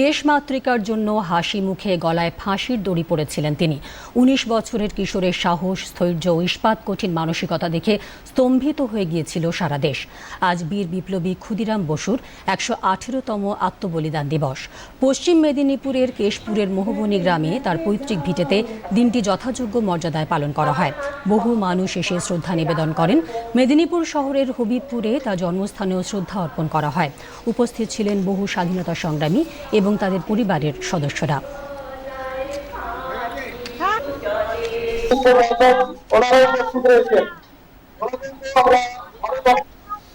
দেশমাতৃকার জন্য হাসি মুখে গলায় ফাঁসির দড়ি পড়েছিলেন তিনি। উনিশ বছরের কিশোরের সাহস স্থৈর্য ইস্পাত কঠিন মানসিকতা দেখে স্তম্ভিত হয়ে গিয়েছিল সারা দেশ। আজ বীর বিপ্লবী ক্ষুদিরাম বসুর একশো আঠেরোতম আত্মবলিদান দিবস। পশ্চিম মেদিনীপুরের কেশপুরের মোহবনী গ্রামে তার পৈতৃক ভিটেতে দিনটি যথাযোগ্য মর্যাদায় পালন করা হয়। বহু মানুষ এসে শ্রদ্ধা নিবেদন করেন। মেদিনীপুর শহরের হবিবপুরে তার জন্মস্থানেও শ্রদ্ধা অর্পণ করা হয়। উপস্থিত ছিলেন বহু স্বাধীনতা সংগ্রামী এবং তাদের পরিবারের সদস্যরা।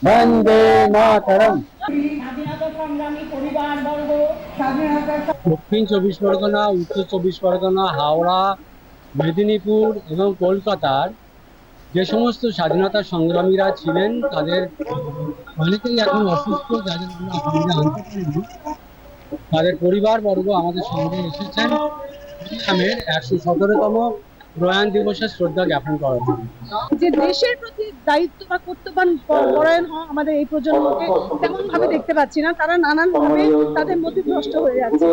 বন্দে মাতরম। দক্ষিণ চব্বিশ পরগনা উত্তর চব্বিশ পরগনা হাওড়া মেদিনীপুর এবং কলকাতার যে সমস্ত স্বাধীনতা সংগ্রামীরা ছিলেন, তাদের অনেকেই এখন অসুস্থ, যাদের তাদের পরিবারবর্গ আমাদের সঙ্গে এসেছেন। ইসলামের একশো সতেরোতম প্রয়াণ দিবসের শ্রদ্ধা জ্ঞাপন করার জন্য যে দেশের প্রতি দায়িত্ব বা কর্তব্যান পরায়ণ হওয়া আমাদের এই প্রজন্মকে তেমন ভাবে দেখতে পাচ্ছি না। তারা নানান ভাবে তাদের মধ্যে ভ্রষ্ট হয়ে যাচ্ছে।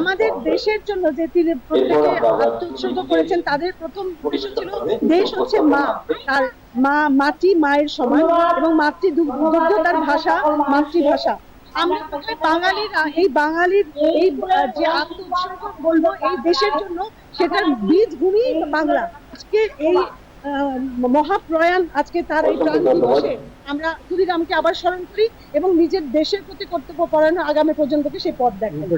আমাদের দেশের জন্য যে তিনি প্রত্যেকে আত্মোৎসর্গ করেছেন, তাদের প্রথম উদ্দেশ্য ছিল দেশ হচ্ছে মা। তার মা, মাটি মায়ের সমান এবং মাতৃ দুগ্ধ তার ভাষা, মাতৃভাষা। আমরা বাঙালিরা এই বাঙালির এই যে আত্মোৎসর্গ বলব এই দেশের জন্য সেটার বীজ ভূমি বাংলা। আজকে এই আহ, মহাপ্রয়াণ আজকে তার এই প্রাণ দিবসে আমরা ক্ষুদিরামকে আবার স্মরণ করি এবং নিজের দেশের প্রতি কর্তব্য পরায়ণ আগামী প্রজন্মকে সেই পথ দেখাই।